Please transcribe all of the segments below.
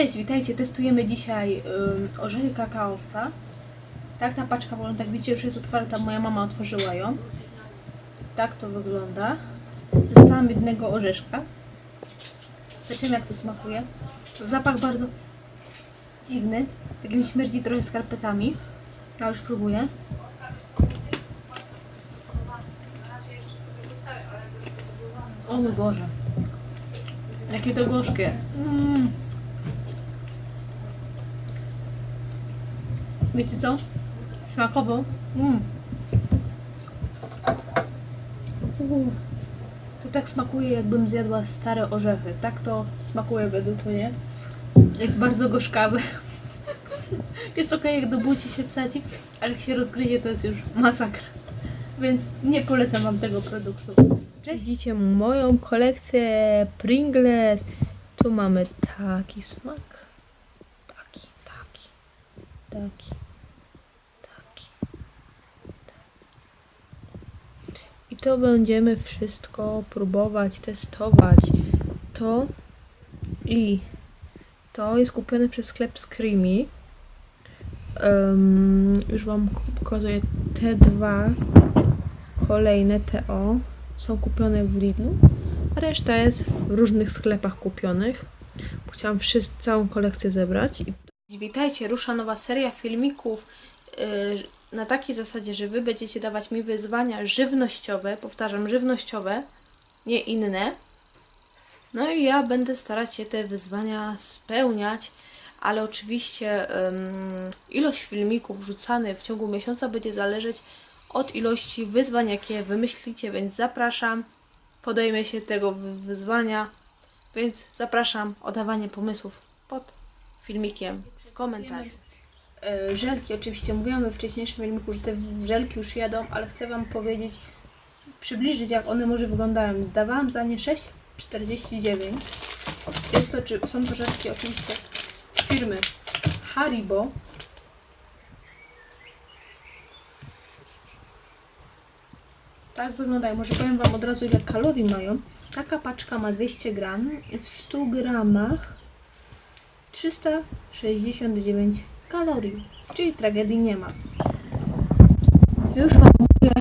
Cześć, witajcie. Testujemy dzisiaj ym, orzechy kakaowca. Tak ta paczka wygląda. Jak widzicie, już jest otwarta. Moja mama otworzyła ją. Tak to wygląda. Dostałam jednego orzeszka. Zobaczymy jak to smakuje. Zapach bardzo dziwny. Tak mi śmierdzi trochę skarpetami. Ja już próbuję. O mój Boże. Jakie to gorzkie. Mm. Wiecie co? Smakowo. Mm. To tak smakuje, jakbym zjadła stare orzechy. Tak to smakuje według mnie. Jest bardzo gorzkawe. Jest ok, jak do buzi się wsadzi, ale jak się rozgryzie, to jest już masakra. Więc nie polecam Wam tego produktu. Cześć. Widzicie moją kolekcję Pringles. Tu mamy taki smak. Taki, taki, taki. To będziemy wszystko próbować, testować. To i to jest kupione przez sklep Screamy. Em, już Wam pokazuję te dwa kolejne TO są kupione w Lidlu, a reszta jest w różnych sklepach kupionych. Chciałam całą kolekcję zebrać. Witajcie, rusza nowa seria filmików yy, na takiej zasadzie, że Wy będziecie dawać mi wyzwania żywnościowe, powtarzam, żywnościowe, nie inne. No i ja będę starać się te wyzwania spełniać, ale oczywiście ym, ilość filmików wrzucanych w ciągu miesiąca będzie zależeć od ilości wyzwań, jakie wymyślicie, więc zapraszam. Podejmę się tego wy- wyzwania, więc zapraszam o dawanie pomysłów pod filmikiem w komentarzu. E, Żelki, oczywiście mówiłam we wcześniejszym filmiku, że te żelki już jadą, ale chcę Wam powiedzieć, przybliżyć jak one może wyglądają. Dawałam za nie 6,49. Jest to, czy, są to żelki oczywiście firmy Haribo. Tak wyglądają. Może powiem Wam od razu, ile kalorii mają. Taka paczka ma 200 gram. W 100 gramach 369 kalorii. Czyli tragedii nie ma. Już Wam mówię,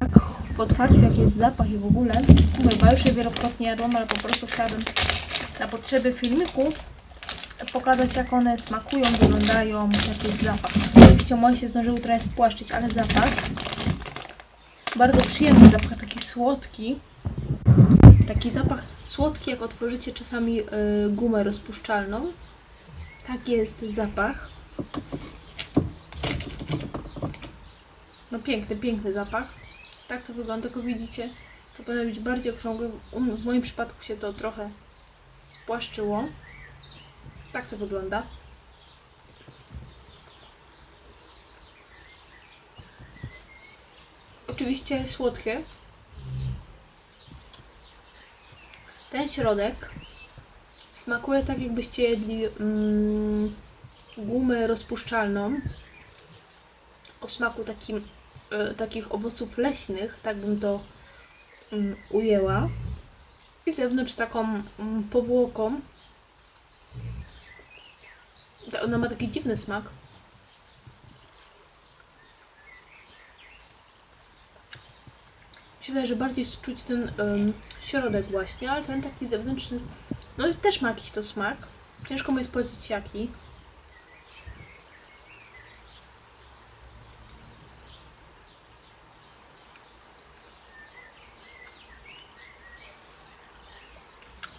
jak po otwarciu, jaki jest zapach i w ogóle. Mówię, bo już je wielokrotnie jadłam, ale po prostu chciałabym na potrzeby filmiku pokazać, jak one smakują, wyglądają, jaki jest zapach. Oczywiście moje się zdążyły trochę spłaszczyć, ale zapach bardzo przyjemny zapach, taki słodki. Taki zapach słodki, jak otworzycie czasami y, gumę rozpuszczalną. Tak jest zapach. No piękny, piękny zapach. Tak to wygląda, tylko widzicie, to powinno być bardziej okrągłe. W moim przypadku się to trochę spłaszczyło. Tak to wygląda. Oczywiście słodkie. Ten środek smakuje tak, jakbyście jedli mm, gumę rozpuszczalną o smaku takim, e, takich owoców leśnych, tak bym to mm, ujęła. I zewnątrz taką mm, powłoką. Ona ma taki dziwny smak. Się wydaje, że bardziej czuć ten em, środek właśnie, ale ten taki zewnętrzny, no też ma jakiś to smak. Ciężko mi jest powiedzieć jaki.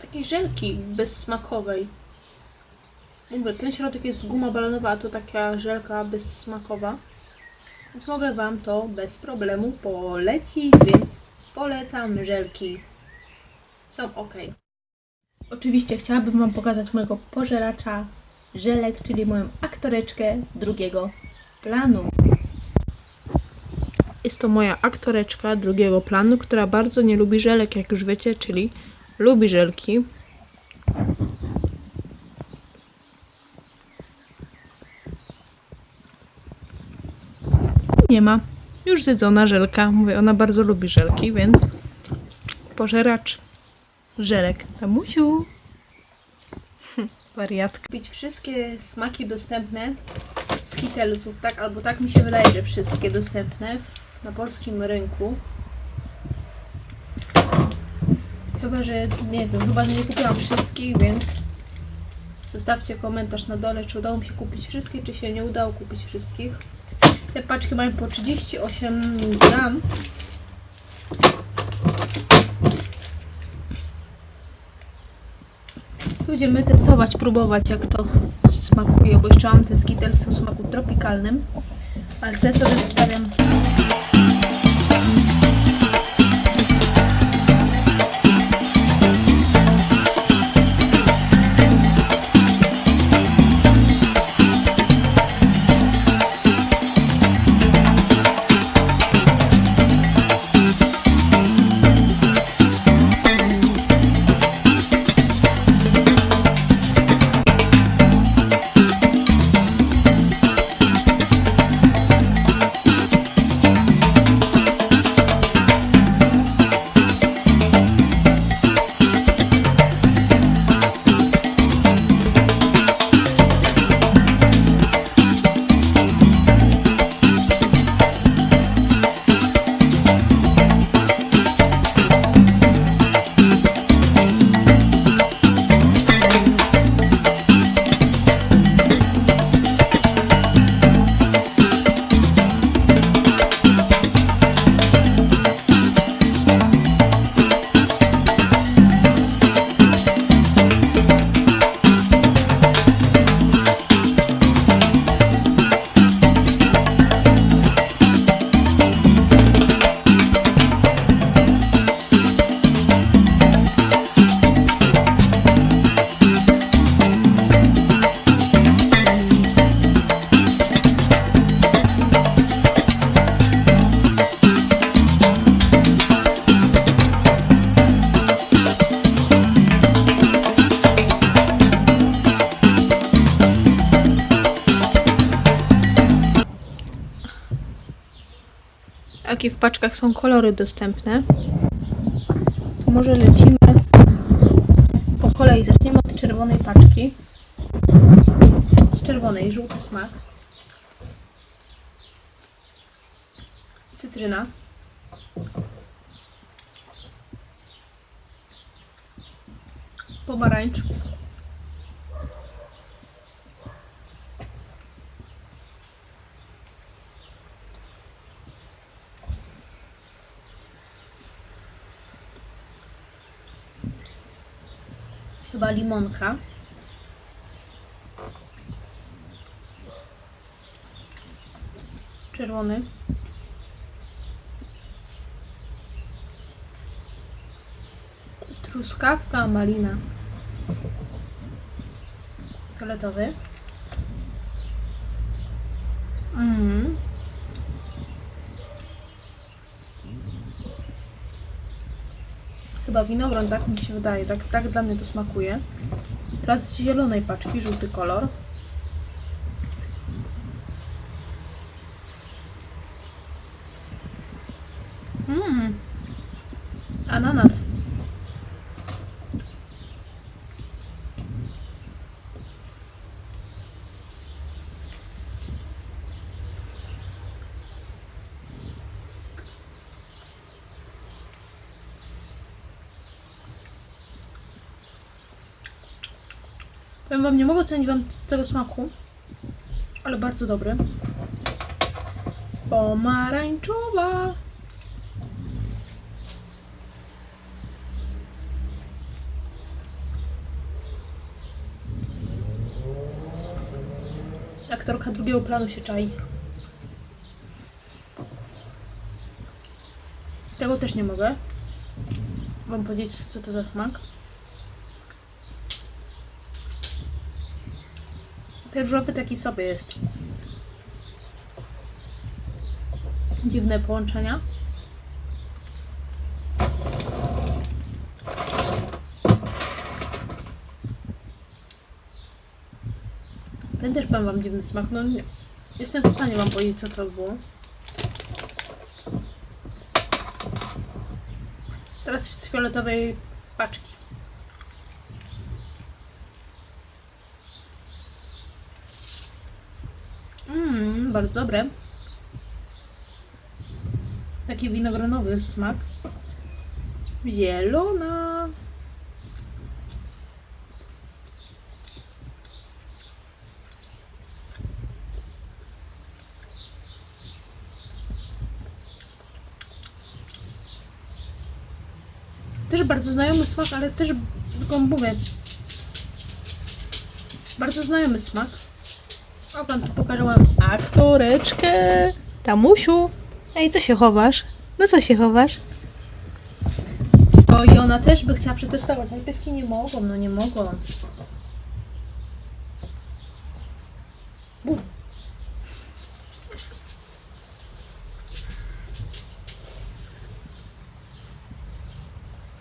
Takiej żelki bezsmakowej. Mówię, ten środek jest guma balonowa, a to taka żelka bezsmakowa. Więc mogę Wam to bez problemu polecić, więc polecam żelki. Są ok. Oczywiście chciałabym Wam pokazać mojego pożeracza żelek, czyli moją aktoreczkę drugiego planu. Jest to moja aktoreczka drugiego planu, która bardzo nie lubi żelek, jak już wiecie, czyli lubi żelki. Nie ma. Już zjedzona żelka. Mówię, ona bardzo lubi żelki, więc pożeracz żelek. Tamusiu. Wariatka. Kupić wszystkie smaki dostępne z Kittlesów, tak? Albo tak mi się wydaje, że wszystkie dostępne w, na polskim rynku. Chyba, że nie wiem, chyba, nie kupiłam wszystkich, więc zostawcie komentarz na dole, czy udało mi się kupić wszystkie, czy się nie udało kupić wszystkich. Te paczki mają po 38 gram. Będziemy testować, próbować jak to smakuje, bo jeszcze mam te Skittles o smaku tropikalnym, ale te sobie zostawiam jakie w paczkach są kolory dostępne. To może lecimy po kolei. Zaczniemy od czerwonej paczki. Z czerwonej, żółty smak. Cytryna. Pomarańcz. Chyba limonka. Czerwony. Truskawka, malina. Fioletowy. Mhm. Chyba winogron, tak mi się wydaje. Tak, tak dla mnie to smakuje. Teraz z zielonej paczki, żółty kolor. Mmm. Ananas. Powiem wam, nie mogę ocenić wam tego smaku, ale bardzo dobry. Pomarańczowa. Aktorka drugiego planu się czai. Tego też nie mogę wam powiedzieć, co to za smak. Ten różowy taki sobie jest. Dziwne połączenia. Ten też powiem wam dziwny smak. No nie. Jestem w stanie wam powiedzieć, co to było. Teraz z fioletowej paczki. Mmm, bardzo dobre. Taki winogronowy smak. Zielona. Też bardzo znajomy smak, ale też tylko mówię. Bardzo znajomy smak. O, wam tu pokażę moją aktoreczkę. Tamusiu. Ej, co się chowasz? No co się chowasz? Stoi, ona też by chciała przetestować, ale pieski nie mogą, no nie mogą.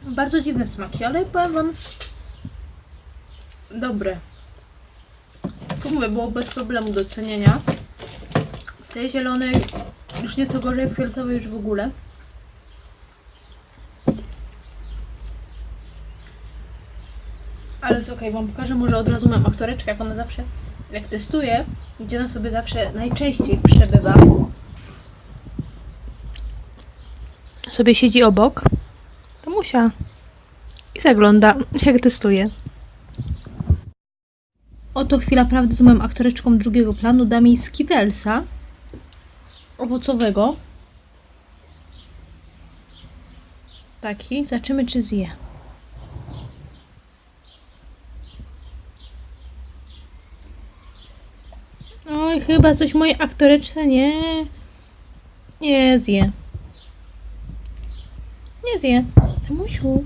Bardzo dziwne smaki, ale powiem wam dobre. Mówię, było bez problemu do cenienia. W tej zielonej już nieco gorzej, w fioletowej już w ogóle. Ale jest okej, wam pokażę może od razu mam aktoreczkę, jak ona zawsze, jak testuje, gdzie ona sobie zawsze najczęściej przebywa. Sobie siedzi obok. To musia. I zagląda, jak testuje. Oto chwila prawdy z moją aktoreczką drugiego planu. Dam jej owocowego. Taki. Zobaczymy, czy zje. Oj, chyba coś mojej aktoreczce nie... Nie zje. Nie zje. Tamusiu.